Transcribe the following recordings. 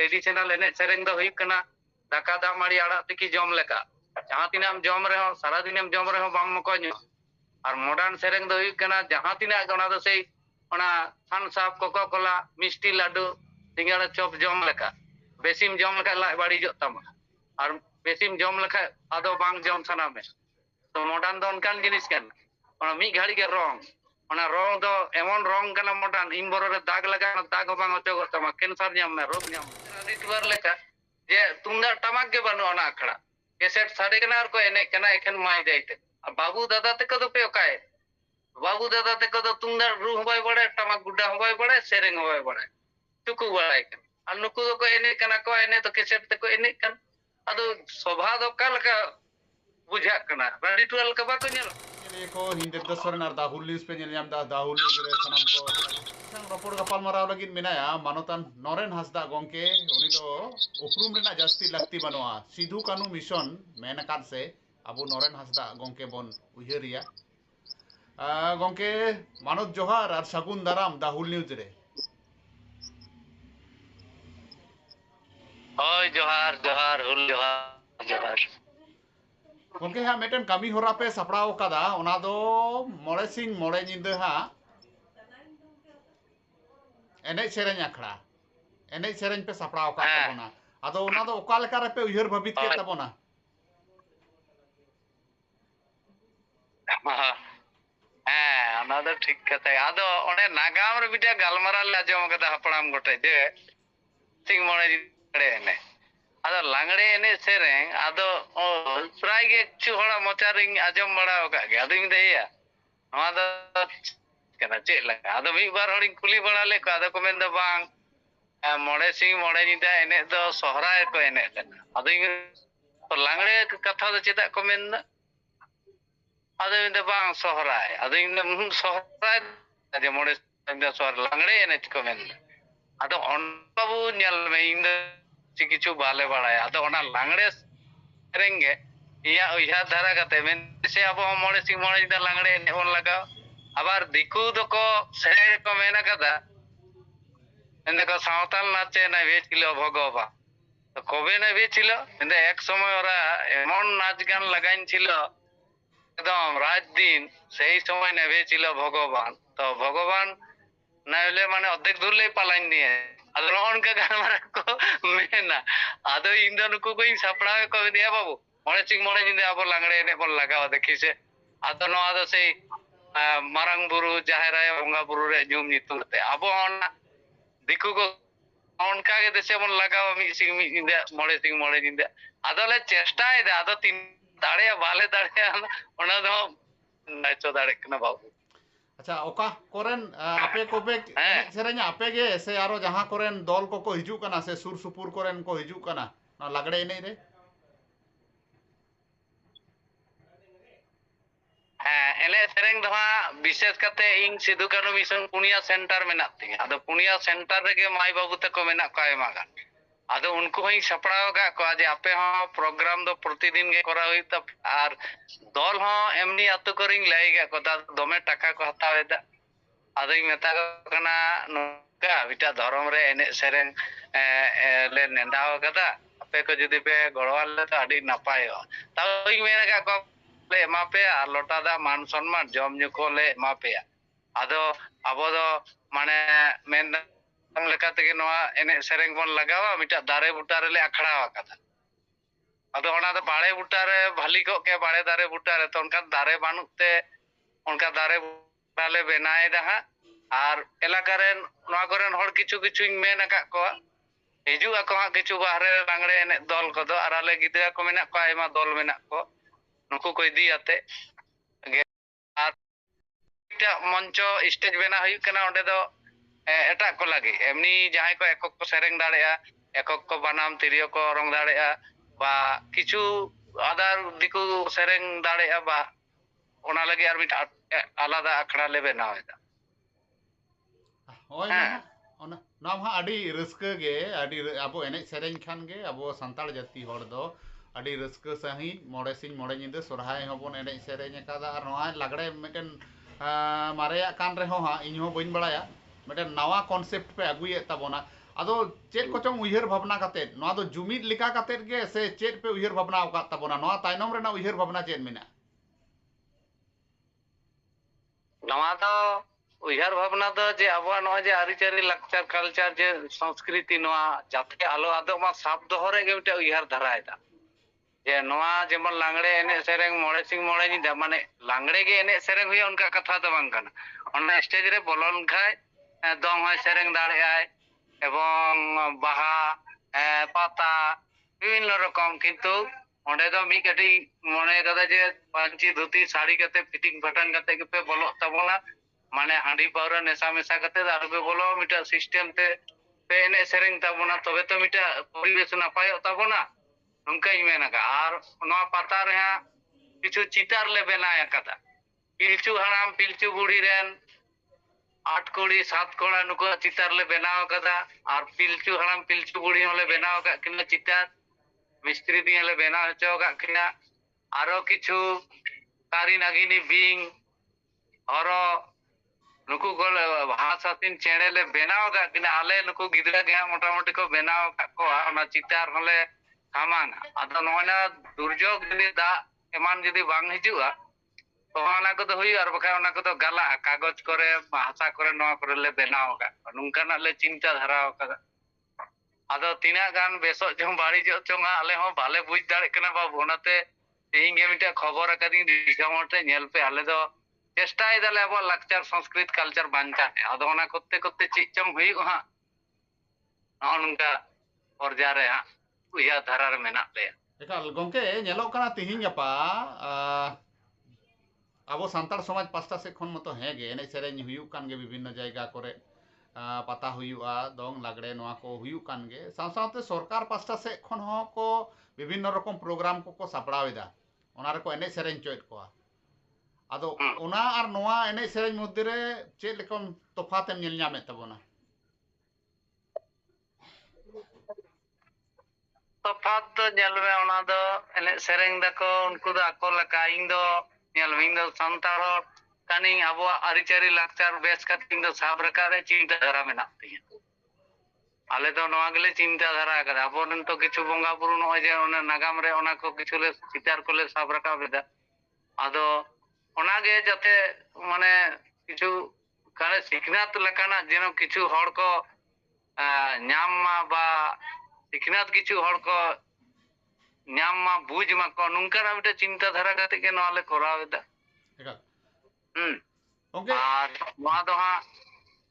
Traditional ᱮᱱᱮᱡ ᱥᱮᱨᱮᱧ ᱫᱚ ᱦᱩᱭᱩᱜ ᱠᱟᱱᱟ ᱫᱟᱠᱟ ᱫᱟᱜ ᱢᱟᱹᱲᱤ ᱟᱲᱟᱜ ᱛᱤᱠᱤ ᱡᱚᱢ ᱞᱮᱠᱟ ᱡᱟᱦᱟᱸ ᱛᱤᱱᱟᱹᱜ ᱮᱢ ᱡᱚᱢ ᱨᱮᱦᱚᱸ ᱥᱟᱨᱟ ᱫᱤᱱᱮᱢ ᱡᱚᱢ ᱨᱮᱦᱚᱸ ᱵᱟᱢ ᱢᱚᱠᱚᱧᱚᱜᱼᱟ ᱟᱨ ᱢᱚᱰᱟᱨᱱ ᱥᱮᱨᱮᱧ ᱫᱚ ᱦᱩᱭᱩᱜ ᱠᱟᱱᱟ ᱡᱟᱦᱟᱸ ᱛᱤᱱᱟᱹᱜ ᱜᱮ ᱚᱱᱟ ᱫᱚ ᱥᱮᱭ ᱚᱱᱟ ᱛᱷᱟᱱᱥᱟᱯ ᱠᱚᱠᱚ ᱠᱚᱞᱟ ᱢᱤᱥᱴᱤ ᱞᱟᱹᱰᱩ ᱥᱤᱸᱜᱟᱲᱟ ᱪᱚᱯ ᱡᱚᱢ ᱞᱮᱠᱟ ᱵᱮᱥᱤᱢ ᱡᱚᱢ ᱞᱮᱠᱷᱟᱡ ᱞᱟᱡ ᱵᱟᱹᱲᱤᱡᱚᱜ ᱛᱟᱢᱟ ᱟᱨ ᱵᱮᱥᱤᱢ ᱡᱚᱢ ᱞᱮᱠᱷᱟᱡ ᱟᱫᱚ ᱵᱟᱝ ᱡᱚᱢ ᱥᱟᱱᱟ ᱢᱮ ᱛᱚ ᱢᱚᱰᱟᱨᱱ ᱫᱚ ᱚᱱᱠᱟᱱ ᱡᱤᱱᱤস ᱠᱟᱱᱟ ᱚᱱᱟ ᱢᱤᱫ ᱜᱷᱟᱹᱲᱤ ᱜᱮ ᱨᱚᱝ ᱚᱱᱟ ᱨᱚᱝ ᱫᱚ ᱮᱢᱚᱱ ᱨᱚᱝ ᱠᱟᱱᱟ ᱢᱚᱰᱟᱨᱱ ᱤᱧ ᱵᱚᱨᱚ ᱨᱮ ᱫᱟᱜ ᱞᱟᱜᱟᱜᱼᱟ ᱫᱟᱜ ᱦᱚᱸ ᱵᱟᱝ ᱚᱪᱚᱜᱚᱜ ᱛᱟᱢᱟ ᱠᱮᱱᱥᱟᱨ ᱧᱟᱢ ᱢᱮ ᱨᱳᱜᱽ ᱧᱟᱢ ᱢᱮ ᱤᱛᱵᱟᱨ ᱞᱮᱠᱟ ᱡᱮ ᱛᱩᱢᱫᱟᱜ ᱴᱟᱢᱟᱠ ᱜᱮ ᱵᱟᱹᱱᱩᱜ ᱚᱱᱟ ᱟᱠᱷᱲᱟ ᱠᱮᱥᱮᱴ ᱥᱟᱰᱮ ᱠᱟᱱᱟ ᱟᱨ ᱠᱚ ᱮᱱᱮᱡ ᱠᱟᱱᱟ ᱮᱠᱷᱮᱱ ᱢᱟᱭ ᱫᱟᱭᱛᱮ ᱵᱟᱹᱵᱩ ᱫᱟᱫᱟ ᱛᱮᱠᱚ ᱫᱚ ᱯᱮ ᱚᱠᱟᱭ ᱵᱟᱹᱵᱩ ᱫᱟᱫᱟ ᱛᱮᱠᱚ ᱫᱚ ᱛᱩᱢᱫᱟᱜ ᱨᱩ ᱦᱚᱸ ᱵᱟᱭ ᱵᱟᱲᱟᱭ ᱴᱟᱢᱟᱠ ᱜᱩᱰᱟ ᱦᱚᱸ ᱵᱟᱭ ᱵᱟᱲᱟᱭ ᱥᱮᱨᱮᱧ ᱦᱚᱸ ᱵᱟᱭ ᱵᱟᱲᱟᱭ ᱪᱩᱠᱩ ᱵᱟᱲᱟᱭ ᱠᱟᱱᱟ ᱟᱨ ᱱᱩᱠᱩ ᱫᱚᱠᱚ ᱮᱱᱮᱡ ᱠᱟᱱᱟ ᱠᱚ ᱮᱱᱮᱡ ᱫᱚ ᱠᱮᱥᱮᱴ ᱛᱮᱠᱚ ᱮᱱᱮᱡ ᱠᱟᱱᱟ ᱟᱫᱚ ᱥᱚᱵᱷᱟ ᱫᱚ ᱚᱠᱟ ᱞᱮᱠᱟ ᱵᱩᱡᱷᱟᱹᱜ ᱠᱟᱱᱟ ᱨᱤᱴᱩᱣᱟᱞ ᱠᱚ ᱵᱟᱠᱚ ᱧᱮᱞᱚᱜ eko hinde dasoren ar dahul news pe nyelam da dahul news re sanam ko sang ropor gapal maraw lagin menaya manotan noren hasda gongke uni do uprum rena jasti lakti banua sidhu kanu mission men kan se abu noren hasda gongke bon uheria গমকে মানব জোহার আর শাগুন দারাম দাহুল news রে হয় জোহার জোহার হুল জোহার জোহার ᱜᱚᱢᱠᱮ ᱦᱟᱸᱜ ᱢᱤᱫᱴᱮᱱ ᱠᱟᱹᱢᱤ ᱦᱚᱨᱟ ᱯᱮ ᱥᱟᱯᱲᱟᱣ ᱟᱠᱟᱫᱟ ᱚᱱᱟ ᱫᱚ ᱢᱚᱬᱮ ᱥᱤᱧ ᱢᱚᱬᱮ ᱧᱤᱫᱟᱹ ᱦᱟᱸᱜ ᱮᱱᱮᱡ ᱥᱮᱨᱮᱧ ᱟᱠᱷᱲᱟ ᱮᱱᱮᱡ ᱥᱮᱨᱮᱧ ᱯᱮ ᱥᱟᱯᱲᱟᱣ ᱟᱠᱟᱫ ᱛᱟᱵᱚᱱᱟ ᱟᱫᱚ ᱚᱱᱟ ᱫᱚ ᱚᱠᱟ ᱞᱮᱠᱟ ᱨᱮᱯᱮ ᱩᱭᱦᱟᱹᱨ ᱵᱷᱟᱹᱵᱤᱛ ᱠᱮᱫ ᱛᱟᱵᱚᱱᱟ ᱦᱮᱸ ᱚᱱᱟ ᱫᱚ ᱴᱷᱤᱠ ᱠᱟᱛᱷᱟ ᱟᱫᱚ ᱚᱸᱰᱮ ᱱᱟᱜᱟᱢ ᱨᱮ ᱢᱤᱫᱴᱮᱱ ᱜᱟᱞᱢᱟᱨᱟᱣ ᱞᱮ ᱟᱸᱡᱚᱢ ᱟᱠᱟᱫᱟ ᱦᱟᱯᱲᱟᱢ ᱜᱚᱴᱮᱡ ᱡᱮ ᱥᱤᱧ ᱢᱚᱬᱮ ᱧᱤᱫᱟᱹ ᱮᱱᱮᱡ ᱟᱫᱚ ᱞᱟᱜᱽᱲᱮ ᱮᱱᱮᱡ ᱥᱮᱨᱮᱧ ᱟᱫᱚ ᱯᱨᱟᱭ ᱜᱮ ᱠᱤᱪᱷᱩ ᱦᱚᱲᱟᱜ ᱢᱚᱪᱟ ᱨᱤᱧ ᱟᱸᱡᱚᱢ ᱵᱟᱲᱟ ᱟᱠᱟᱫ ᱜᱮᱭᱟ ᱟᱫᱚᱧ ᱞᱟᱹᱭᱟ ᱱᱚᱣᱟ ᱫᱚ ᱠᱟᱱᱟ ᱪᱮᱫ ᱞᱮᱠᱟ ᱟᱫᱚ ᱢᱤᱫ ᱵᱟᱨ ᱦᱚᱲᱤᱧ ᱠᱩᱞᱤ ᱵᱟᱲᱟ ᱞᱮᱫ ᱠᱚᱣᱟ ᱟᱫᱚ ᱠᱚ ᱢᱮᱱᱫᱟ ᱵᱟᱝ ᱢᱚᱬᱮ ᱥᱤᱧ ᱢᱚᱬᱮ ᱧᱤᱫᱟᱹ ᱮᱱᱮᱡ ᱫᱚ ᱥᱚᱦᱨᱟᱭ ᱠᱚ ᱮᱱᱮᱡ ᱞᱮᱱᱟ ᱟᱫᱚᱧ ᱞᱟᱜᱽᱲᱮ ᱠᱟᱛᱷᱟ ᱫᱚ ᱪᱮᱫᱟᱜ ᱠᱚ ᱢᱮᱱᱫᱟ ᱟᱫᱚᱧ ᱢᱮᱱᱫᱟ ᱵᱟᱝ ᱥᱚᱦᱨᱟᱭ ᱟᱫᱚᱧ ᱢᱮᱱᱫᱟ ᱥᱚᱦᱨᱟᱭ ᱡᱮ ᱢᱚᱬᱮ ᱥᱚᱦᱨᱟᱭ ᱞᱟᱜᱽᱲᱮ ᱮᱱᱮᱡ ᱠᱚ ᱢᱮᱱᱫᱟ ᱟᱫᱚ ᱚᱱᱟ ᱵᱟᱵᱩ ᱧᱮᱞ ᱢᱮ ᱤᱧ ᱫᱚ ᱠᱤᱪᱷᱩ ᱵᱟᱞᱮ ᱵᱟᱲᱟᱭᱟ ᱟᱫᱚ ᱚᱱᱟ ᱞᱟᱸᱜᱽᱲᱮ ᱥᱮᱨᱮᱧ ᱜᱮ ᱤᱧᱟᱹᱜ ᱩᱭᱦᱟᱹᱨ ᱫᱷᱟᱨᱟ ᱠᱟᱛᱮ ᱥᱮ ᱟᱵᱚ ᱦᱚᱸ ᱢᱚᱬᱮ ᱥᱤᱧ ᱢᱚᱬᱮ ᱧᱤᱫᱟᱹ ᱞᱟᱸᱜᱽᱲᱮ ᱮᱱᱮᱡ ᱵᱚᱱ ᱞᱟᱜᱟᱣ ᱟᱵᱟᱨ ᱫᱤᱠᱩ ᱫᱚᱠᱚ ᱥᱮᱨᱮᱧ ᱠᱚ ᱢᱮᱱ ᱟᱠᱟᱫᱟ ᱢᱮᱱᱫᱟᱠᱚ ᱥᱟᱶᱛᱟᱞ নাচে নাভে ছিল ভগবা কবে নাভে ছিল এক সময় ওরা এমন নাচ গান লাগাইন ছিল একদম রাত সেই সময় নেভে ছিল ভগবান তো ভগবান না হলে মানে অর্ধেক দূরলেই পালাইন নিয়ে ᱟᱫᱚ ग्रहण का गणमर को ᱢᱮᱱᱟ ᱟᱫᱚ ᱤᱧ ᱫᱚ ᱱᱩᱠᱩ ᱠᱚᱧ ᱥᱟᱯᱲᱟᱣ ᱠᱚ दिया ᱵᱟᱵᱩ ᱢᱚᱬᱮ चिंग ᱢᱚᱬᱮ ᱧᱤᱫᱟᱹ ᱟᱵᱚ लंगड़े ᱮᱱᱮᱡ ᱵᱚᱱ लगा देखी से ᱟᱫᱚ ᱱᱚᱣᱟ ᱫᱚ से मारंग बुरु जाहिर है बंगा बुरु रे जुम ᱧᱩᱛᱩᱢ ᱛᱮ ᱟᱵᱚ ᱦᱚᱸ ᱫᱤᱠᱩ ᱠᱚ ᱚᱱᱠᱟ ᱜᱮ ᱫᱮᱥᱮ ᱵᱚᱱ ᱞᱟᱜᱟᱣᱟ ᱢᱤᱫ ᱥᱤᱝ ᱢᱤᱫ ᱧᱤᱫᱟᱹ ᱢᱚᱬᱮ ᱥᱤᱝ ᱢᱚᱬᱮ ᱧᱤᱫᱟᱹ ᱟᱫᱚᱞᱮ ᱪᱮᱥᱴᱟᱭᱮᱫᱟ ᱟᱫᱚ ᱛᱤᱱ ᱫᱟᱲᱮᱭᱟᱜ ᱵᱟᱞᱮ ᱫᱟᱲᱮᱭᱟᱜᱼᱟ ᱚᱱᱟ ᱫᱚ ᱱᱟᱪᱚ ᱫᱟᱲᱮᱜ ᱠᱟᱱᱟ ᱵᱟᱵᱩ আচ্ছা ওকা করেন আপে কোবে নে সেরেনা আপে গে এসএরো যাহা করেন দল কো কো হিজুকানা সে সুর সুপুর করেন কো হিজুকানা লাগড়ে ইনই রে এলে সেরেন ধা বিশেষ কাতে ইং সিদু কানু মিশন কুনিয়া সেন্টার মেনাতি আদো কুনিয়া সেন্টার রেগে মাই бабуতাকো মেনাক কায় মাগা ᱟᱫᱚ ᱩᱱᱠᱩ ᱦᱚᱸᱧ ᱥᱟᱯᱲᱟᱣ ᱟᱠᱟᱫ ᱠᱚᱣᱟ ᱡᱮ ᱟᱯᱮ ᱦᱚᱸ ᱯᱨᱳᱜᱨᱟᱢ ᱫᱚ ᱯᱨᱚᱛᱤᱫᱤᱱ ᱜᱮ ᱠᱚᱨᱟᱣ ᱦᱩᱭᱩᱜ ᱛᱟᱯᱮ ᱟᱨ ᱫᱚᱞ ᱦᱚᱸ ᱮᱢᱱᱤ ᱟᱛᱳ ᱠᱚᱨᱮᱧ ᱞᱟᱹᱭ ᱟᱠᱟᱫ ᱠᱚᱣᱟ ᱫᱚᱢᱮ ᱴᱟᱠᱟ ᱠᱚ ᱦᱟᱛᱟᱣᱮᱫᱟ ᱟᱫᱚᱧ ᱢᱮᱛᱟ ᱠᱚ ᱠᱟᱱᱟ ᱱᱚᱝᱠᱟ ᱢᱤᱫᱴᱟᱜ ᱫᱷᱚᱨᱚᱢ ᱨᱮᱮᱱᱮᱡ ᱥᱮᱨᱮᱧ ᱞᱮ ᱱᱮᱰᱟᱣ ᱟᱠᱟᱫᱟ ᱟᱯᱮ ᱠᱚ ᱡᱩᱫᱤ ᱯᱮ ᱜᱚᱲᱚᱣᱟᱞᱮ ᱛᱚ ᱟᱹᱰᱤ ᱱᱟᱯᱟᱭᱚᱜᱼᱟ ᱛᱟᱣᱧ ᱢᱮᱱ ᱟᱠᱟᱫ ᱠᱚᱣᱟ ᱞᱮ ᱮᱢᱟ ᱯᱮᱭᱟ ᱟᱨ ᱞᱚᱴᱟ ᱫᱟᱜ ᱢᱟᱱ ᱥᱚᱱᱢᱟᱱ ᱡᱚᱢ ᱧᱩ ᱠᱚᱞᱮ ᱮᱢᱟ ᱯᱮᱭᱟ ᱟᱫᱚ ᱟᱵᱚ ᱫᱚ ᱢᱟᱱᱮ ᱢᱮᱱ ᱥᱟᱱᱟᱢ ᱞᱮᱠᱟ ᱛᱮᱜᱮ ᱱᱚᱣᱟ ᱮᱱᱮᱡ ᱥᱮᱨᱮᱧ ᱵᱚᱱ ᱞᱟᱜᱟᱣᱟ ᱢᱤᱫᱴᱟᱜ ᱫᱟᱨᱮ ᱵᱩᱴᱟ ᱨᱮᱞᱮ ᱟᱠᱷᱲᱟ ᱟᱠᱟᱫᱟ ᱟᱫᱚ ᱚᱱᱟ ᱫᱚ ᱵᱟᱲᱮ ᱵᱩᱴᱟ ᱨᱮ ᱵᱷᱟᱞᱤ ᱠᱚᱜ ᱠᱮ ᱵᱟᱲᱮ ᱫᱟᱨᱮ ᱵᱩᱴᱟ ᱨᱮ ᱛᱚ ᱚᱱᱠᱟ ᱫᱟᱨᱮ ᱵᱟᱹᱱᱩᱜ ᱛᱮ ᱚᱱᱠᱟ ᱫᱟᱨᱮ ᱵᱩᱴᱟ ᱞᱮ ᱵᱮᱱᱟᱣᱮᱫᱟ ᱦᱟᱸᱜ ᱟᱨ ᱮᱞᱟᱠᱟ ᱨᱮᱱ ᱱᱚᱣᱟ ᱠᱚᱨᱮᱱ ᱦᱚᱲ ᱠᱤᱪᱷᱩ ᱠᱤᱪᱷᱩᱧ ᱢᱮᱱ ᱟᱠᱟᱫ ᱠᱚᱣᱟ ᱦᱤᱡᱩᱜ ᱟᱠᱚ ᱦᱟᱸᱜ ᱠᱤᱪᱷᱩ ᱵᱟᱦᱨᱮ ᱞᱟᱝᱲᱮ ᱮᱱᱮᱡ ᱫᱚᱞ ᱠᱚᱫᱚ ᱟᱨ ᱟᱞᱮ ᱜᱤᱫᱽᱨᱟᱹ ᱠᱚ ᱢᱮᱱᱟᱜ ᱠᱚᱣᱟ ᱟᱭᱢᱟ ᱫᱚᱞ ᱢᱮᱱᱟᱜ ᱠᱚ ᱱᱩᱠᱩ ᱠᱚ ᱤᱫᱤᱭᱟᱛᱮ ᱟᱨ ᱢᱤᱫᱴᱟᱜ ᱢᱚᱧᱪᱚ ᱥᱴᱮᱡ ᱵᱮᱱᱟᱣ ᱦᱩᱭᱩᱜ ᱠᱟᱱᱟ ᱚᱸᱰᱮ ᱫᱚ ᱮᱴᱟᱜ ᱠᱚ ᱞᱟᱹᱜᱤᱫ ᱮᱢᱱᱤ ᱡᱟᱦᱟᱸᱭ ᱠᱚ ᱮকক ᱠᱚ ᱥᱮᱨᱮᱧ ᱫᱟᱲᱮᱭᱟᱜᱼᱟ ᱮকক ᱠᱚ ᱵᱟᱱᱟᱢ ᱛᱤᱨᱭᱳ ᱠᱚ ᱚᱨᱚᱝ ᱫᱟᱲᱮᱭᱟᱜᱼᱟ ᱵᱟ ᱠᱤᱪᱷᱩ ᱟᱫᱟᱨ ᱫᱤᱠᱩ ᱥᱮᱨᱮᱧ ᱫᱟᱲᱮᱭᱟᱜᱼᱟ ᱵᱟ ᱚᱱᱟ ᱞᱟᱹᱜᱤᱫ ᱟᱨ ᱢᱤᱫᱴᱟᱝ ᱟᱞᱟᱫᱟ ᱟᱠᱷᱲᱟ ᱞᱮ ᱵᱮᱱᱟᱣᱮᱫᱟ ᱦᱳᱭ ᱚᱱᱟ ᱱᱚᱣᱟ ᱟᱹᱰᱤ ᱨᱟᱹᱥᱠᱟᱹ ᱜᱮ ᱟᱹᱰᱤ ᱟᱵᱚ ᱮᱱᱮᱡ ᱥᱮᱨᱮᱧ ᱠᱷᱟᱱ ᱜᱮ ᱟᱵᱚ ᱥᱟᱱᱛᱟᱲ ᱡᱟᱹᱛᱤ ᱦᱚᱲ ᱫᱚ ᱟᱹᱰᱤ ᱨᱟᱹᱥᱠᱟᱹ ᱥᱟᱺᱦᱤᱡ ᱢᱚᱬᱮ ᱥᱤᱧ ᱢᱚᱬᱮ ᱧᱤᱫᱟᱹ ᱥᱚᱨᱦᱟᱭ ᱦᱚᱸᱵᱚᱱ ᱮᱱᱮᱡ ᱥᱮᱨᱮᱧ ᱟᱠᱟᱫᱟ ᱟᱨ ᱱᱚᱣᱟ ᱞᱟᱜᱽᱲᱮ ᱢᱤᱫᱴᱮᱱ ᱢᱟᱨᱮᱭᱟᱜ ᱠᱟᱱ ᱨᱮᱦᱚᱸ ᱦᱟᱸᱜ ᱤᱧᱦᱚᱸ ᱵᱟᱹᱧ ᱵᱟᱲᱟᱭᱟ ᱢᱤᱫᱴᱮᱱ ᱱᱟᱣᱟ ᱠᱚᱱᱥᱮᱯᱴ ᱯᱮ ᱟᱹᱜᱩᱭᱮᱫ ᱛᱟᱵᱚᱱᱟ ᱟᱫᱚ ᱪᱮᱫ ᱠᱚᱪᱚᱝ ᱩᱭᱦᱟᱹᱨ ᱵᱷᱟᱵᱽᱱᱟ ᱠᱟᱛᱮᱫ ᱱᱚᱣᱟ ᱫᱚ ᱡᱩᱢᱤᱫ ᱞᱮᱠᱟ ᱠᱟᱛᱮᱫ ᱜᱮ ᱥᱮ ᱪᱮᱫ ᱯᱮ ᱩᱭᱦᱟᱹᱨ ᱵᱷᱟᱵᱽᱱᱟ ᱟᱠᱟᱫ ᱛᱟᱵᱚᱱᱟ ᱱᱚᱣᱟ ᱛᱟᱭᱱᱚᱢ ᱨᱮᱱᱟᱜ ᱩᱭᱦᱟᱹᱨ ᱵᱷᱟᱵᱽᱱᱟ ᱪᱮᱫ ᱢᱮᱱᱟᱜᱼᱟ ᱱᱚᱣᱟ ᱫᱚ ᱩᱭᱦᱟᱹᱨ ᱵᱷᱟᱵᱽᱱᱟ ᱫᱚ ᱡᱮ ᱟᱵᱚᱣᱟᱜ ᱱᱚᱜᱼᱚᱭ ᱡᱮ ᱟᱹᱨᱤᱪᱟᱹᱞᱤ ᱞᱟᱠᱪᱟᱨ ᱠᱟᱞᱪᱟর ᱡᱮ ᱥᱚᱝᱥᱠᱨᱤᱛᱤ ᱱᱚᱣᱟ ᱡᱟᱛᱮ ᱟᱞᱚ ᱟᱫᱚᱜ ᱢᱟ ᱥᱟᱵ ᱫᱚᱦᱚ ᱨᱮᱜᱮ ᱢᱤᱫᱴᱮᱱ ᱩᱭᱦᱟᱹᱨ ᱫᱷᱟᱨᱟᱭᱮᱫᱟ ᱡᱮ ᱱᱚᱣᱟ ᱡᱮᱢᱚᱱ langᱲᱮ ᱮᱱᱮᱡ ᱥᱮᱨᱮᱧ ᱢᱚᱬᱮ ᱥᱤᱧ ᱢᱚᱬᱮ ᱧᱤᱫᱟᱹ ᱢᱟᱱᱮ langᱲᱮ ᱜᱮ ᱮᱱᱮᱡ ᱥᱮᱨᱮᱧ ᱦᱩᱭᱩᱜᱼᱟ ᱚᱱᱠᱟ ᱠᱟᱛᱷᱟ ᱫᱚ ᱵᱟᱝ ᱠᱟᱱᱟ ᱚᱱᱟ ᱥᱴᱮᱡᱽ ᱨᱮ ᱵᱚᱞᱚᱱ ᱠᱷᱟᱡ ᱫᱚᱝ ᱦᱚᱸᱭ ᱥᱮᱨᱮᱧ ᱫᱟᱲᱮᱭᱟᱜᱼᱟᱭ ᱮᱵᱚᱝ ᱵᱟᱦᱟ ᱯᱟᱛᱟ ᱵᱤᱵᱷᱤᱱᱱᱚ রকম কিন্তু ᱚᱸᱰᱮ ᱫᱚ ᱢᱤᱫ ᱠᱟᱹᱴᱤᱡ ᱢᱚᱱᱮ ᱠᱟᱫᱟ ᱡᱮ ᱯᱟᱹᱧᱪᱤ ᱫᱷᱩᱛᱤ ᱥᱟᱹᱲᱤ ᱠᱟᱛᱮ ᱯᱷᱤᱴᱤᱝ ᱯᱷᱟᱴᱟᱱ ᱠᱟᱛᱮ ᱜᱮᱯᱮ ᱵᱚᱞᱚᱜ ᱛᱟᱵᱚᱱᱟ ᱢᱟᱱᱮ ᱦᱟᱺᱰᱤ ᱯᱟᱹᱣᱨᱟᱹ ᱱᱮᱥᱟ ᱢᱮᱥᱟ ᱠᱟᱛᱮ ᱟᱨ ᱯᱮ ᱵᱚᱞᱚᱜᱼᱟ ᱢᱤᱫᱴᱟᱝ ᱥᱤᱥᱴᱮᱢ ᱛᱮ ᱯᱮ ᱮᱱᱮᱡ ᱥᱮᱨᱮᱧ ᱛᱟᱵᱚᱱᱟ ᱛᱚᱵᱮ ᱛᱚ ᱢᱤᱫᱴᱟᱝ ᱯᱚᱨᱤᱵᱮᱥ ᱱᱟᱯᱟᱭᱚᱜ ᱛᱟᱵᱚᱱᱟ ᱱᱚᱝᱠᱟᱧ ᱢᱮᱱ ᱟᱠᱟᱫᱟ ᱟᱨ ᱱᱚᱣᱟ ᱯᱟᱛᱟ ᱨᱮᱦᱟᱸᱜ কিছু চিতার লে বেনায় আকাদা পিলচু হারাম পিলচু বুড়ি রেন ᱟᱴᱠᱚᱲᱤ ᱥᱟᱛᱠᱚᱲᱟ ᱱᱩᱠᱩᱣᱟᱜ ᱪᱤᱛᱟᱹᱨ ᱞᱮ ᱵᱮᱱᱟᱣ ᱟᱠᱟᱫᱟ ᱟᱨ ᱯᱤᱞᱪᱩ ᱦᱟᱲᱟᱢ ᱯᱤᱞᱪᱩ ᱵᱩᱲᱦᱤ ᱦᱚᱸᱞᱮ ᱵᱮᱱᱟᱣ ᱟᱠᱟᱫ ᱠᱤᱱᱟ ᱪᱤᱛᱟᱹᱨ ᱢᱤᱥᱛᱨᱤ ᱫᱤᱭᱮ ᱞᱮ ᱵᱮᱱᱟᱣ ᱦᱚᱪᱚ ᱟᱠᱟᱫ ᱠᱤᱱᱟ ᱟᱨᱚ ᱠᱤᱪᱷᱩ ᱠᱟᱨᱤ ᱱᱟᱜᱤᱱᱤ ᱵᱤᱧ ᱦᱚᱨᱚ ᱱᱩᱠᱩ ᱠᱚ ᱦᱟᱥᱟᱛᱤᱱ ᱪᱮᱬᱮ ᱞᱮ ᱵᱮᱱᱟᱣ ᱟᱠᱟᱫ ᱠᱤᱱᱟ ᱟᱞᱮ ᱱᱩᱠᱩ ᱜᱤᱫᱽᱨᱟᱹ ᱜᱮ ᱦᱟᱸᱜ ᱢᱚᱴᱟᱢᱩᱴᱤ ᱠᱚ ᱵᱮᱱᱟᱣ ᱟᱠᱟᱫ ᱠᱚᱣᱟ ᱚᱱᱟ ᱪᱤᱛᱟᱹᱨ ᱦᱚᱸᱞᱮ ᱥᱟᱢᱟᱝᱟ ᱟᱫᱚ ᱱᱚᱜᱼᱚᱭ ᱱᱟ ᱫᱩᱨᱡᱳᱜᱽ ᱡᱩᱫᱤ ᱫᱟᱜ ᱮᱢᱟᱱ ᱡᱩᱫᱤ ᱵᱟᱝ ᱦᱤᱡᱩᱜᱼᱟ ᱚᱱᱟ ᱠᱚᱫᱚ ᱦᱩᱭᱩᱜᱼᱟ ᱟᱨ ᱵᱟᱠᱷᱟᱡ ᱚᱱᱟ ᱠᱚᱫᱚ ᱜᱟᱞᱟᱜᱼᱟ ᱠᱟᱜᱚᱡᱽ ᱠᱚᱨᱮ ᱦᱟᱥᱟ ᱠᱚᱨᱮ ᱱᱚᱣᱟ ᱠᱚᱨᱮ ᱞᱮ ᱵᱮᱱᱟᱣ ᱟᱠᱟᱫ ᱠᱚᱣᱟ ᱱᱚᱝᱠᱟᱱᱟᱜ ᱞᱮ ᱪᱤᱱᱛᱟᱹ ᱫᱷᱟᱨᱟ ᱟᱠᱟᱫᱟ ᱟᱫᱚ ᱛᱤᱱᱟᱹᱜ ᱜᱟᱱ ᱵᱮᱥᱚᱜ ᱪᱚᱝ ᱵᱟᱹᱲᱤᱡᱚᱜ ᱪᱚᱝ ᱟᱞᱮ ᱦᱚᱸ ᱵᱟᱞᱮ ᱵᱩᱡᱽ ᱫᱟᱲᱮᱭᱟᱜ ᱠᱟᱱᱟ ᱵᱟᱵᱩ ᱚᱱᱟᱛᱮ ᱛᱮᱦᱮᱧ ᱜᱮ ᱢᱤᱫᱴᱮᱱ ᱠᱷᱚᱵᱚᱨ ᱟᱠᱟᱫᱤᱧ ᱫᱤᱥᱚᱢ ᱦᱚᱲ ᱴᱷᱮᱱ ᱧᱮᱞ ᱯᱮ ᱟᱞᱮ ᱫᱚ ᱪᱮᱥᱴᱟᱭ ᱫᱟᱞᱮ ᱟᱵᱚᱣᱟᱜ ᱞᱟᱠᱪᱟᱨ ᱥᱚᱝᱥᱠᱨᱤᱛ ᱠᱟᱞᱪᱟᱨ ᱵᱟᱧᱪᱟᱣ ᱟᱫᱚ ᱚᱱᱟ ᱠᱚᱛᱮ ᱠᱚᱛᱮ ᱪᱮᱫ ᱪᱚᱝ ᱦᱩᱭᱩᱜᱼᱟ ᱦᱟᱸᱜ ᱱᱚᱜᱼᱚ ᱱᱚᱝᱠᱟ ᱯᱚᱨᱡᱟ ᱨᱮ ᱦᱟᱸᱜ ᱩᱭᱦᱟᱹᱨ ᱫᱷᱟᱨᱟ ᱨᱮ ᱢᱮᱱᱟᱜ ᱞᱮᱭᱟ ᱮᱠᱟᱞ ᱜᱚᱝᱠᱮ ᱧᱮᱞᱚᱜ ᱠᱟᱱᱟ ᱛᱤᱦᱤᱧ ᱜᱟᱯᱟ আব সান্তাড় সমাজ পাস্তা সেখন মত হেগে এনেছরেং হিউকানগে বিভিন্ন জায়গা কোরে আ পাতা হিউয়া দং লাগড়ে নোয়া কো হিউকানগে সাংসান্তে সরকার পাস্তা সেখন হ হ কো বিভিন্ন রকম প্রোগ্রাম কো কো সাবড়াওএদা ওনারে কো এনেছরেং চয়েত কোয়া আদো ওনা আর নোয়া এনেছরেং মদ্যরে চেলেকম তোফাতেম জেল냠েতবোনা তোফাত জেলমে ওনাদো এনেছরেং দাকো উনকুদো আকলাকা ইংদো ᱧ্যাল উইন্ডۆ ಸಂತাৰ কানᱤ আবৱা আৰিচৰি লাক্সাৰ বেছ কাটিং দো সাব ৰকাৰে চিন্তা ধৰা মেনা তে। আলেতো নোৱা গলে চিন্তা ধৰা কৰে আবোনতো কিছু বঙাપુર নহয় যে ওনা নাগামৰে ওনাক কিছুলে সিতাৰকলৈ সাব ৰকা বেদা। আদো ওনা গে জতে মানে কিছু কানে শিক্ষনাত লকান না যেন কিছু হড়ক অ 냠বা শিক্ষনাত কিছু হড়ক ᱧᱟᱢᱢᱟ ᱵᱩᱡᱽ ᱢᱟᱠᱚ ᱱᱚᱝᱠᱟᱱᱟᱜ ᱢᱤᱫᱴᱮᱱ ᱪᱤᱱᱛᱟᱹ ᱫᱷᱟᱨᱟ ᱠᱟᱛᱮ ᱜᱮ ᱱᱚᱣᱟ ᱞᱮ ᱠᱚᱨᱟᱣ ᱮᱫᱟ ᱦᱩᱸ ᱟᱨ ᱱᱚᱣᱟ ᱫᱚ ᱦᱟᱸᱜ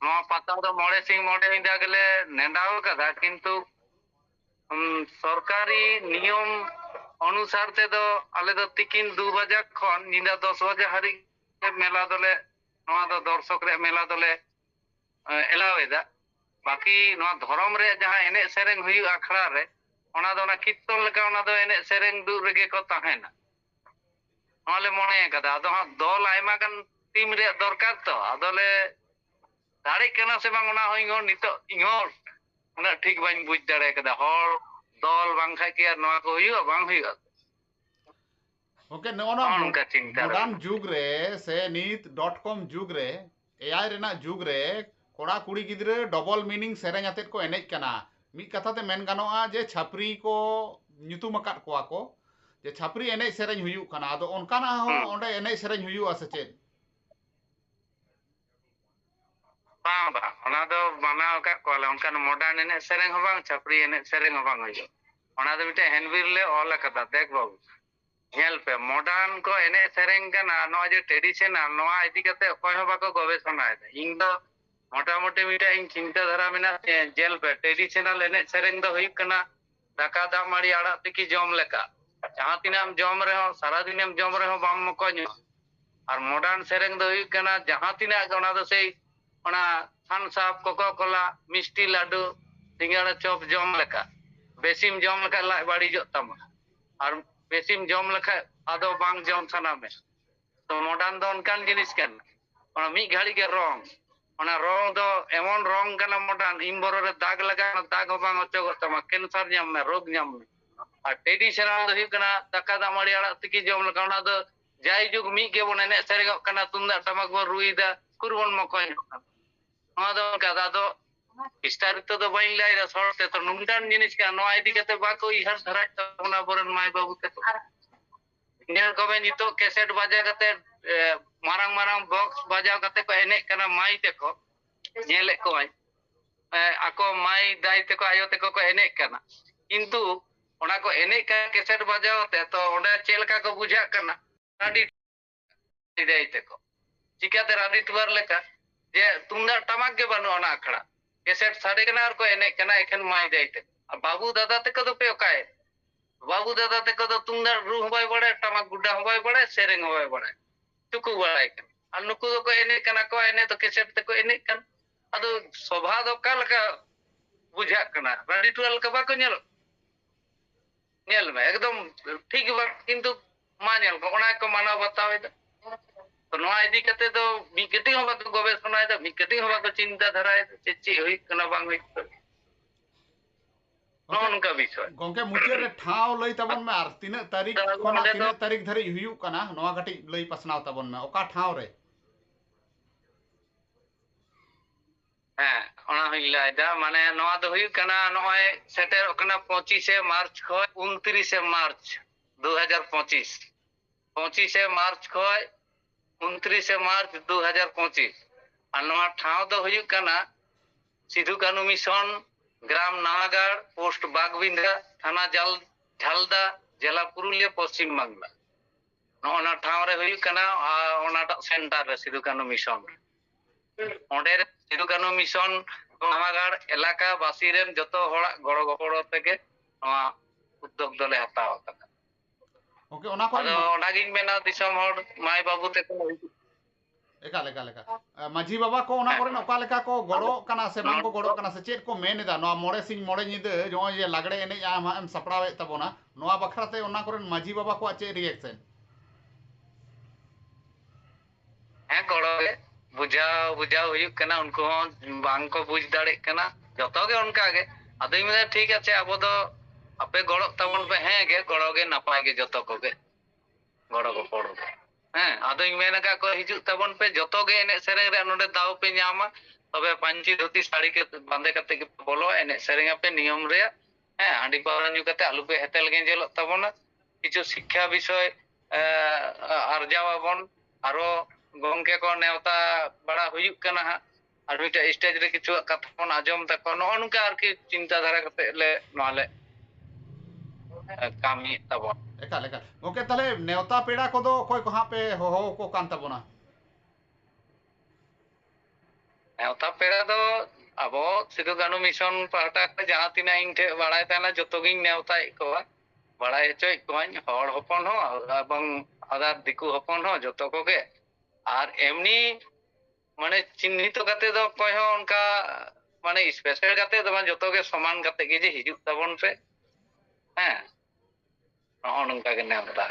ᱱᱚᱣᱟ ᱯᱟᱛᱟ ᱫᱚ ᱢᱚᱬᱮ ᱥᱤᱧ ᱢᱚᱬᱮ ᱧᱤᱫᱟᱹ ᱜᱮᱞᱮ ᱱᱮᱰᱟᱣ ᱠᱟᱫᱟ ᱠᱤᱱᱛᱩ ᱥᱚᱨᱠᱟᱨᱤ ᱱᱤᱭᱚᱢ অনুসার তেদো আলে দো তিকিন দু বাজা খন নিদা দশ বাজা হারি মেলা দলে নোয়া দো দর্শক রে মেলা দলে এলাওয়েদা বাকি নোয়া ধরম রে যাহা এনে সেরেং হুই আখড়া রে ᱚᱱᱟ ᱫᱚ ᱚᱱᱟ ᱰᱚᱵᱚᱞ ᱞᱮᱠᱟ ᱚᱱᱟ ᱫᱚ ᱮᱱᱮᱡ ᱥᱮᱨᱮᱧ ᱟᱛᱮᱫ ᱨᱮᱜᱮ ᱠᱚ ᱛᱟᱦᱮᱱᱟ ᱟᱠᱟᱫᱟ ᱟᱫᱚ ᱦᱟᱸᱜ ᱫᱚᱞ ᱟᱭᱢᱟ ᱜᱟᱱ ᱴᱤᱢ ᱨᱮᱭᱟᱜ ᱫᱚᱨᱠᱟᱨ ᱛᱚ ᱟᱫᱚᱞᱮ ᱫᱟᱲᱮᱜ ᱠᱟᱱᱟ ᱥᱮ ᱵᱟᱝ ᱚᱱᱟ ᱱᱤᱛᱚᱜ ᱤᱧᱦᱚᱸ ᱩᱱᱟᱹᱜ ᱴᱷᱤᱠ ᱵᱟᱹᱧ ᱵᱩᱡᱽ ᱫᱟᱲᱮ ᱟᱠᱟᱫᱟ ᱦᱚᱲ ᱫᱚᱞ ᱟᱨ ᱱᱚᱣᱟ ᱠᱚ ᱦᱩᱭᱩᱜᱼᱟ ᱵᱟᱝ ᱦᱩᱭᱩᱜᱼᱟ মি কথাতে মেন গানোয়া যে ছাপরি কো নিউতুমাকাত কোয়া কো যে ছাপরি এনেই সেরিং হিউকানা আদো অনকানা হোন ওন্ডে এনেই সেরিং হিউয়া সচেং বাংবা অনাদো মামা ওকাত কোলে অনকান মডার্ন এনেই সেরিং হবা ছাপরি এনেই সেরিং হবা গৈ অনাদো মিটা হেনবীর লে অল আকাতা দেখবা খেল পে মডার্ন কো এনেই সেরিং গানা নোয়া যে ট্র্যাডিশন নোয়া ইতিকাতে ওকাই হবা কো গবে শোনায় ইনদো მოટા მოტი მეტა ინ ჩინტა ધારા મેના જેલ પે ტრედიશનલ એને સરેંગ દો હયુક કના ઢકાદા માડી આડા તકી જોમ લેકા જહા તિનામ જોમ રે હો સારા દિનેમ જોમ રે હો બાંગ મકો અર મોડર્ન સરેંગ દો હયુક કના જહા તિના ઓના દો સે ઓના ફાન સાફ કોકોકોલા મિસ્ટી લાડુ ઢીંગાડા ચોપ જોમ લેકા બેસીમ જોમ લેકા લાઈ વાડી જો તામ અર બેસીમ જોમ લેકા આદો બાંગ જોમ થનામે તો મોડર્ન દો ઓનકાન જીનિસ કે ઓના મી ઘાડી કે રોં ᱚᱱᱟ ᱨᱚᱝ ᱫᱚ ᱮᱢᱚᱱ ᱨᱚᱝ ᱠᱟᱱᱟ ᱢᱚᱴᱟᱱ ᱵᱚᱨᱚ ᱨᱮ ᱫᱟᱜ ᱞᱟᱜᱟᱣ ᱫᱟᱜ ᱦᱚᱸ ᱵᱟᱝ ᱚᱪᱚᱜᱚᱜ ᱛᱟᱢᱟ ᱠᱮᱱᱥᱟᱨ ᱧᱟᱢ ᱢᱮ ᱨᱳᱜᱽ ᱧᱟᱢ ᱢᱮ ᱟᱨ ᱴᱨᱮᱰᱤᱥᱚᱱᱟᱞ ᱫᱚ ᱦᱩᱭᱩᱜ ᱠᱟᱱᱟ ᱫᱟᱠᱟ ᱫᱟᱜ ᱢᱟᱹᱲᱤ ᱟᱲᱟᱜ ᱛᱤᱠᱤ ᱡᱚᱢ ᱞᱮᱠᱟ ᱚᱱᱟ ᱫᱚ ᱡᱟᱭᱡᱩᱜᱽ ᱢᱤᱫ ᱜᱮᱵᱚᱱ ᱮᱱᱮᱡ ᱥᱮᱨᱮᱧᱚᱜ ᱠᱟᱱᱟ ᱛᱩᱢᱫᱟᱜ ᱴᱟᱢᱟᱠ ᱵᱚᱱ ᱨᱩᱭᱮᱫᱟ ᱠᱩᱨᱵᱚᱱ ᱢᱚᱠᱚᱧᱚᱜ ᱠᱟᱱᱟ ᱱᱚᱣᱟ ᱫᱚ ᱚᱱᱠᱟ ᱟᱫᱚ বিস্তারিত তো ᱫᱚ লাই সরতে তো নুমটান জিনিস কে নয় এদিকে তো বাকো ইহার ধরাই তো না বরণ মাই বাবু কে তো ইনার কবে নিতো ক্যাসেট বাজা কাতে ᱢᱟᱨᱟᱝ ᱢᱟᱨᱟᱝ ᱵᱚᱠᱥ ᱵᱟᱡᱟᱣ ᱠᱟᱛᱮ ᱠᱚ ᱮᱱᱮᱡ ᱠᱟᱱᱟ ᱢᱟᱭ ᱛᱮᱠᱚ ᱧᱮᱞᱮᱫ ᱠᱚᱣᱟᱹᱧ ᱟᱠᱚ ᱢᱟᱭ ᱫᱟᱭ ᱛᱮᱠᱚ ᱟᱭᱳ ᱛᱮᱠᱚ ᱠᱚ ᱮᱱᱮᱡ ᱠᱟᱱᱟ ᱠᱤᱱᱛᱩ ᱚᱱᱟ ᱠᱚ ᱮᱱᱮᱡ ᱠᱟᱱᱟ ᱠᱮᱥᱮᱴ ᱵᱟᱡᱟᱣ ᱛᱮ ᱛᱚ ᱚᱸᱰᱮ ᱪᱮᱫ ᱞᱮᱠᱟ ᱠᱚ ᱵᱩᱡᱷᱟᱹᱜ ᱠᱟᱱᱟ ᱟᱹᱰᱤ ᱫᱟᱭ ᱛᱮᱠᱚ ᱪᱤᱠᱟᱹᱛᱮ ᱨᱟᱹᱰᱤ ᱴᱩᱣᱟᱨ ᱞᱮᱠᱟ ᱡᱮ ᱛᱩᱢᱫᱟᱜ ᱴᱟᱢᱟᱠ ᱜᱮ ᱵᱟᱹᱱᱩᱜ ᱚᱱᱟ ᱟᱠᱷᱲᱟ ᱠᱮᱥᱮᱴ ᱥᱟᱰᱮ ᱠᱟᱱᱟ ᱟᱨ ᱠᱚ ᱮᱱᱮᱡ ᱠᱟᱱᱟ ᱮᱠᱷᱮᱱ ᱢᱟᱭ ᱫᱟᱭ ᱛᱮ ᱟᱨ ᱵᱟᱹᱵᱩ ᱫᱟᱫᱟ ᱛᱮᱠᱚ ᱫᱚ ᱯᱮ ᱚᱠᱟᱭᱮᱱᱟ বাবু দাদা থেকে তো ᱵᱟᱭ ᱵᱟᱲᱟᱭ ᱴᱟᱢᱟᱠ পড়ে ᱦᱚᱸ ᱵᱟᱭ ᱵᱟᱲᱟᱭ ᱥᱮᱨᱮᱧ ᱦᱚᱸ ᱵᱟᱭ পড়ে ᱪᱩᱠᱩ ᱵᱟᱲᱟᱭ ᱠᱟᱱᱟ ᱟᱨ ᱱᱩᱠᱩ ᱫᱚᱠᱚ ᱮᱱᱮᱡ ᱠᱟᱱᱟ ᱠᱚ ᱮᱱᱮᱡ ᱫᱚ ᱠᱮᱥᱮᱴ ᱛᱮᱠᱚ ᱮᱱᱮᱡ ᱠᱟᱱᱟ ᱟᱫᱚ ᱥᱚᱵᱷᱟ ᱫᱚ ᱚᱠᱟ ᱞᱮᱠᱟ ᱵᱩᱡᱷᱟᱹᱜ ᱠᱟᱱᱟ ᱨᱟᱹᱰᱤ ᱴᱩᱣᱟᱹ ᱞᱮᱠᱟ ᱵᱟᱠᱚ ᱧᱮᱞᱚᱜ ᱧᱮᱞ ᱢᱮ ᱮᱠᱫᱚم ᱴᱷᱤᱠ ᱵᱟᱝ ᱠᱤᱱᱛᱩ ᱢᱟ ᱧᱮᱞ ᱠᱚ ᱚᱱᱟ ᱠᱚ ᱢᱟᱱᱟᱣ ᱵᱟᱛᱟᱣᱮᱫᱟ ᱛᱚ ᱱᱚᱣᱟ ᱤᱫᱤ ᱠᱟᱛᱮ ᱫᱚ ᱢᱤᱫ ᱠᱟᱹᱴᱤᱡ ᱦᱚᱸ ᱵᱟᱠᱚ ᱜᱚᱵᱮᱥᱚᱱᱟᱭᱮᱫᱟ ᱢᱤᱫ ᱠᱟᱹᱴᱤᱡ ᱦᱚᱸ ᱵᱟᱠᱚ ᱪᱤᱱᱛᱟᱹ ᱫᱷᱟᱨᱟᱭᱮᱫᱟ ᱪᱮᱫ ᱪᱮᱫ ᱦᱩᱭᱩᱜ ᱠᱟᱱᱟ ᱵᱟᱝ ᱦᱩᱭᱩᱜ ᱠᱟᱱᱟ ᱱᱚᱝᱠᱟ ᱵᱤᱥᱚᱭ ᱜᱚᱝᱠᱮ ᱢᱩᱪᱟᱹᱫ ᱨᱮ ᱴᱷᱟᱶ ᱞᱟᱹᱭ ᱛᱟᱵᱚᱱ ᱢᱮ ᱟᱨ ᱛᱤᱱᱟᱹᱜ ᱛᱟᱹᱨᱤᱠᱷ ᱠᱷᱚᱱᱟᱜ ᱛᱤᱱᱟᱹᱜ ᱛᱟᱹᱨᱤᱠᱷ ᱫᱷᱟᱹᱨᱤᱡ ᱦᱩᱭᱩᱜ ᱠᱟᱱᱟ ᱱᱚᱣᱟ ᱠᱟᱹᱴᱤᱡ ᱞᱟᱹᱭ ᱯᱟᱥᱱᱟᱣ ᱛᱟᱵᱚᱱ ᱢᱮ ᱚᱠᱟ ᱴᱷᱟᱶ ᱨᱮ ᱦᱮᱸ ᱚᱱᱟ ᱦᱚᱸᱧ ᱞᱟᱹᱭᱫᱟ ᱢᱟᱱᱮ ᱱᱚᱣᱟ ᱫᱚ ᱦᱩᱭᱩᱜ ᱠᱟᱱᱟ ᱱᱚᱜᱼᱚᱭ ᱥᱮᱴᱮᱨᱚᱜ ᱠᱟᱱᱟ ᱯᱚᱸᱪᱤᱥᱮ ᱢᱟᱨᱪ ᱠᱷᱚᱱ ᱩᱱᱛᱨᱤᱥᱮ ᱢᱟᱨᱪ ᱫᱩ ᱦᱟᱡᱟᱨ ᱯᱚᱸᱪᱤᱥ ᱯᱚᱸᱪᱤᱥᱮ ᱢᱟᱨᱪ ᱠᱷᱚᱱ ᱩᱱᱛᱨᱤᱥᱮ ᱢᱟᱨᱪ ᱫᱩ ᱦᱟᱡᱟᱨ ᱯᱚᱸᱪᱤᱥ ᱟᱨ ᱱᱚᱣᱟ ᱴᱷᱟᱶ ᱫᱚ ᱦᱩᱭᱩᱜ ᱠᱟᱱᱟ ᱥᱤᱫᱷᱩ ᱠᱟᱹᱱᱩ ᱢᱤᱥᱚᱱ গ্রাম নালাগাড় পোস্ট বাগবিন্ধা থানা জাল ঝালদা জেলা পুরুলিয়া পশ্চিম বাংলা ᱱᱚᱜᱼᱚᱱᱟ ᱴᱷᱟᱶ ᱨᱮ ᱦᱩᱭᱩᱜ ᱠᱟᱱᱟ ᱚᱱᱟᱴᱟᱜ ᱥᱮᱱᱴᱟᱨ ᱨᱮ ᱥᱤᱫᱩ ᱠᱟᱹᱱᱩ ᱢᱤᱥᱚᱱ ᱚᱸᱰᱮ ᱥᱤᱫᱩ ᱠᱟᱹᱱᱩ ᱢᱤᱥᱚᱱ ᱱᱟᱣᱟᱜᱟᱲ ᱮᱞᱟᱠᱟ ᱵᱟᱥᱤ ᱨᱮᱱ ᱡᱚᱛᱚ ᱦᱚᱲᱟᱜ ᱜᱚᱲᱚ ᱜᱚᱯᱚᱲᱚ ᱛᱮᱜᱮ ᱱᱚᱣᱟ ᱩᱫᱽᱫᱳᱜᱽ ᱫᱚᱞᱮ ᱦᱟᱛᱟᱣ ᱟᱠᱟᱫᱟ ᱚᱱᱟᱜᱤᱧ ᱢᱮᱱᱟ ᱫᱤᱥᱚᱢ ᱦᱚᱲ ᱢᱟᱭ ᱵᱟᱹᱵᱩ ᱛᱮᱠᱚ এ কা লে কা লে কা মা জি বাবা কো ওনা কোরে ন ও কা লে কা কো গড়ো কনা সে বং কো গড়ো কনা সে চেক কো মেন এদা নয়া মোড়ে সিং মোড়ে নিদে জোঁ এ লাগড়ে এ নে আ ম এম সাপড়া ওয়ে তাবোনা নয়া বখরা তে ওনা কোরে ন মা জি বাবা কো আ চে রিঅ্যাকশন হ্যাঁ গড়ো বে বুজাউ বুজাউ হিউক কনা উনকো হ বং কো বুঝ দাড়ে কনা জতও কে উন কা গে আদাই মেনা ঠিক আ চে আবো দ আপে গড়ো তাবন বে হ্যাঁ গে গড়ো গে না পা গে জতও কো গে গড়ো গড়ো ᱦᱮᱸ ᱟᱫᱚᱧ ᱢᱮᱱ ᱟᱠᱟᱫ ᱠᱚᱣᱟ ᱦᱤᱡᱩᱜ ᱛᱟᱵᱚᱱ ᱯᱮ ᱡᱚᱛᱚ ᱜᱮ ᱮᱱᱮᱡ ᱥᱮᱨᱮᱧ ᱨᱮ ᱱᱚᱰᱮ ᱫᱟᱣ ᱯᱮ ᱧᱟᱢᱟ ᱛᱚᱵᱮ ᱯᱟᱹᱧᱪᱤ ᱫᱷᱩᱛᱤ ᱥᱟᱹᱲᱤ ᱵᱟᱸᱫᱮ ᱠᱟᱛᱮ ᱜᱮᱯᱮ ᱵᱚᱞᱚ ᱮᱱᱮᱡ ᱥᱮᱨᱮᱧ ᱟᱯᱮ ᱱᱤᱭᱚᱢ ᱨᱮᱭᱟᱜ ᱦᱮᱸ ᱦᱟᱺᱰᱤ ᱯᱟᱣᱨᱟ ᱧᱩ ᱠᱟᱛᱮ ᱟᱞᱚᱯᱮ ᱦᱮᱛᱮᱞ ᱜᱮᱸᱡᱮᱞᱚᱜ ᱛᱟᱵᱚᱱᱟ কিছু শিক্ষা বিষয় আর্জাও আবন আরো গমকে কো নেওতা বড়া হুয়ুক কানা হাঁ আর মিটা স্টেজ রে কিছু কথা বন আজম তাকো নয় নকা আর কি চিন্তা ধারা কাতে লে নলে ᱠᱟᱹᱢᱤ ᱛᱟᱵᱚᱱ ᱮᱠᱟᱞ ᱮᱠᱟᱞ ᱜᱚᱝᱠᱮ ᱛᱟᱦᱞᱮ ᱱᱮᱣᱛᱟ ᱯᱮᱲᱟ ᱠᱚᱫᱚ ᱚᱠᱚᱭ ᱠᱚ ᱦᱟᱸᱜ ᱯᱮ ᱦᱚᱦᱚ ᱟᱠᱚ ᱠᱟᱱ ᱛᱟᱵᱚᱱᱟ ᱱᱮᱣᱛᱟ ᱯᱮᱲᱟ ᱫᱚ ᱟᱵᱚ ᱥᱤᱫᱩ ᱠᱟᱹᱱᱩ ᱢᱤᱥᱚᱱ ᱯᱟᱦᱴᱟ ᱠᱷᱚᱱ ᱡᱟᱦᱟᱸ ᱛᱤᱱᱟᱹᱜ ᱤᱧ ᱴᱷᱮᱱ ᱵᱟᱲᱟᱭ ᱛᱟᱦᱮᱱᱟ ᱡᱚᱛᱚ ᱜᱤᱧ ᱱᱮᱣᱛᱟᱭᱮᱫ ᱠᱚᱣᱟ ᱵᱟᱲᱟᱭ ᱦᱚᱪᱚᱭᱮᱫ ᱠᱚᱣᱟᱧ ᱦᱚᱲ ᱦᱚᱯᱚᱱ ᱦᱚᱸ ᱮᱵᱚᱝ ᱟᱫᱟᱨ ᱫᱤᱠᱩ ᱦᱚᱯᱚᱱ ᱦᱚᱸ ᱡᱚᱛᱚ ᱠᱚᱜᱮ ᱟᱨ ᱮᱢᱱᱤ ᱢᱟᱱᱮ ᱪᱤᱱᱦᱤᱛᱚ ᱠᱟᱛᱮ ᱫᱚ ᱚᱠᱚᱭ ᱦᱚᱸ ᱚᱱᱠᱟ ᱢᱟᱱᱮ ᱥᱯᱮᱥᱟᱞ ᱠᱟᱛᱮ ᱫᱚ ᱵᱟᱝ ᱡᱚᱛᱚ ᱜᱮ ᱥᱚᱢᱟᱱ ᱠᱟᱛᱮ ᱜᱮ ᱡᱮ ᱦᱤᱡᱩᱜ ᱛᱟᱵᱚᱱ ᱯᱮ ᱦᱮᱸ चिकेन अका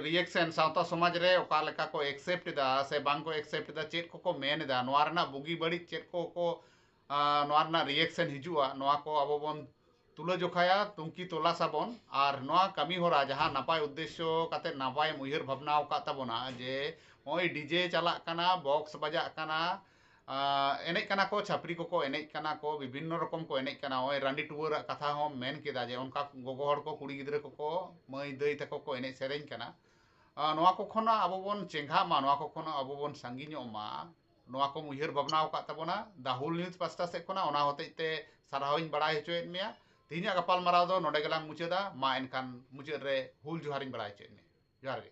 रियक्शन समाज रे अका को एक्सेप्ट से बांको एक्सेप्ट चेक को मेन बुगी बड़ी चेक को को रियक्शन हजुआ को अब बन तुलाजोखाया तुंकी तलासा बन और कमी होरा जहाँ नपाय उद्देश्य नपाय उ भावना जे ᱱᱚᱜᱼᱚᱭ ᱰᱤᱡᱮ ᱪᱟᱞᱟᱜ ᱠᱟᱱᱟ ᱵᱚᱠᱥ ᱵᱟᱡᱟᱜ ᱠᱟᱱᱟ ᱮᱱᱮᱡ ᱠᱟᱱᱟ ᱠᱚ ᱪᱷᱟᱯᱨᱤ ᱠᱚᱠᱚ ᱮᱱᱮᱡ ᱠᱟᱱᱟ ᱠᱚ ᱵᱤᱵᱷᱤᱱᱱᱚ ᱨᱚᱠᱚᱢ ᱠᱚ ᱮᱱᱮᱡ ᱠᱟᱱᱟ ᱱᱚᱜᱼᱚᱭ ᱨᱟᱺᱰᱤ ᱴᱩᱣᱟᱹᱨᱟᱜ ᱠᱟᱛᱷᱟ ᱦᱚᱸ ᱢᱮᱱ ᱠᱮᱫᱟ ᱡᱮ ᱚᱱᱠᱟ ᱜᱚᱜᱚ ᱦᱚᱲ ᱠᱚ ᱠᱩᱲᱤ ᱜᱤᱫᱽᱨᱟᱹ ᱠᱚᱠᱚ ᱢᱟᱹᱭ ᱫᱟᱹᱭ ᱛᱟᱠᱚ ᱠᱚ ᱮᱱᱮᱡ ᱥᱮᱨᱮᱧ ᱠᱟᱱᱟ ᱱᱚᱣᱟ ᱠᱚ ᱠᱷᱚᱱᱟᱜ ᱟᱵᱚ ᱵᱚᱱ ᱪᱮᱸᱜᱷᱟᱜ ᱢᱟ ᱱᱚᱣᱟ ᱠᱚ ᱠᱷᱚᱱᱟᱜ ᱟᱵᱚ ᱵᱚᱱ ᱥᱟᱺᱜᱤᱧᱚᱜ ᱢᱟ ᱱᱚᱣᱟ ᱠᱚᱢ ᱩᱭᱦᱟᱹᱨ ᱵᱷᱟᱵᱽᱱᱟ ᱟᱠᱟᱫ ᱛᱟᱵᱚᱱᱟ ᱫᱟᱦᱩᱞ ᱱᱤᱭᱩᱡᱽ ᱯᱟᱥᱴᱟ ᱥᱮᱫ ᱠᱷᱚᱱᱟᱜ ᱚᱱᱟ ᱦᱚᱛᱮᱡ ᱛᱮ ᱥᱟᱨᱦᱟᱣᱤᱧ ᱵᱟᱲᱟᱭ ᱦᱚᱪᱚᱭᱮᱫ ᱢᱮᱭᱟ ᱛᱤᱦᱤᱧᱟᱜ ᱜᱟᱯᱟᱞᱢᱟᱨᱟᱣ ᱫᱚ ᱱᱚᱰᱮ ᱜᱮᱞᱟᱝ ᱢᱩᱪᱟᱹᱫᱟ ᱢᱟ ᱮᱱᱠᱷᱟᱱ ᱢᱩᱪᱟᱹᱫ ᱨᱮ ᱦᱩᱞ ᱡᱚᱦᱟᱨᱤᱧ ᱵᱟᱲᱟᱭ ᱦᱚᱪᱚᱭᱮᱫ ᱢᱮᱭᱟ ᱡᱚᱦᱟᱨ ᱜᱮ